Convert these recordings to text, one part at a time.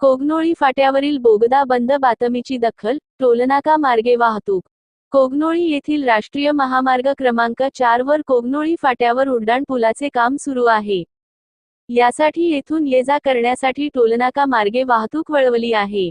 कोगनोळी फाट्यावरील बोगदा बंद बातमीची दखल टोलनाका मार्गे वाहतूक. कोगनोळी येथील राष्ट्रीय महामार्ग क्रमांक चार वर कोगनोळी फाट्यावर उड्डाण पुलाचे काम सुरू आहे. यासाठी येथून ये जा करण्यासाठी टोलनाका मार्गे वाहतूक वळवली आहे.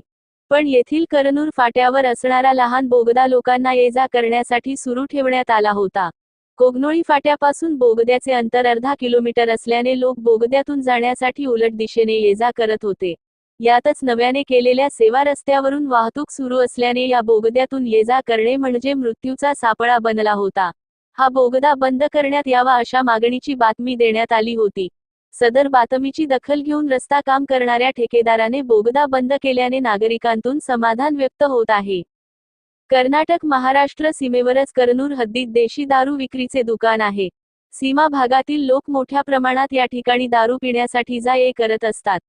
पण येथील करनूर फाट्यावर असणारा लहान बोगदा लोकांना ये जा करण्यासाठी सुरू ठेवण्यात आला होता. कोगनोळी फाट्यापासून बोगद्याचे अंतर अर्धा किलोमीटर असल्याने लोक बोगद्यातून जाण्यासाठी उलट दिशेने ये जा करत होते. यातच नव्याने केलेल्या सेवा रस्त्यावरून वाहतूक सुरू असल्याने या बोगद्यातून ये जा करणे म्हणजे मृत्यूचा सापळा बनला होता. हा बोगदा बंद करण्यात यावा अशा मागणीची बातमी देण्यात आली होती. सदर बातमीची दखल घेऊन रस्ता काम करणाऱ्या ठेकेदाराने बोगदा बंद केल्याने नागरिकांतून समाधान व्यक्त होत आहे. कर्नाटक महाराष्ट्र सीमेवरच करनूर हद्दीत देशी दारू विक्रीचे दुकान आहे. सीमा भागातील लोक मोठ्या प्रमाणात या ठिकाणी दारू पिण्यासाठी जा ये करत असतात.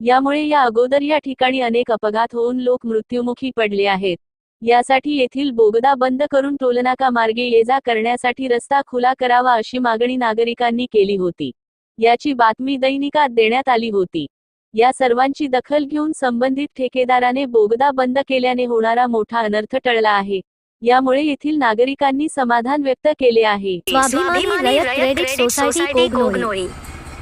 यामुळे या अगोदर या ठिकाणी अनेक अपघात होऊन लोक मृत्युमुखी पडले आहेत. यासाठी येथील बोगदा बंद करून टोलनाका मार्गे ये जा करण्यासाठी रस्ता खुला करावा अशी मागणी नागरिकांनी केली होती. याची बातमी दैनिकात देण्यात आली होती. या सर्वांची दखल घेऊन संबंधित ठेकेदाराने बोगदा बंद केल्याने होणारा मोठा अनर्थ टळला आहे. यामुळे येथील नागरिकांनी समाधान व्यक्त केले आहे.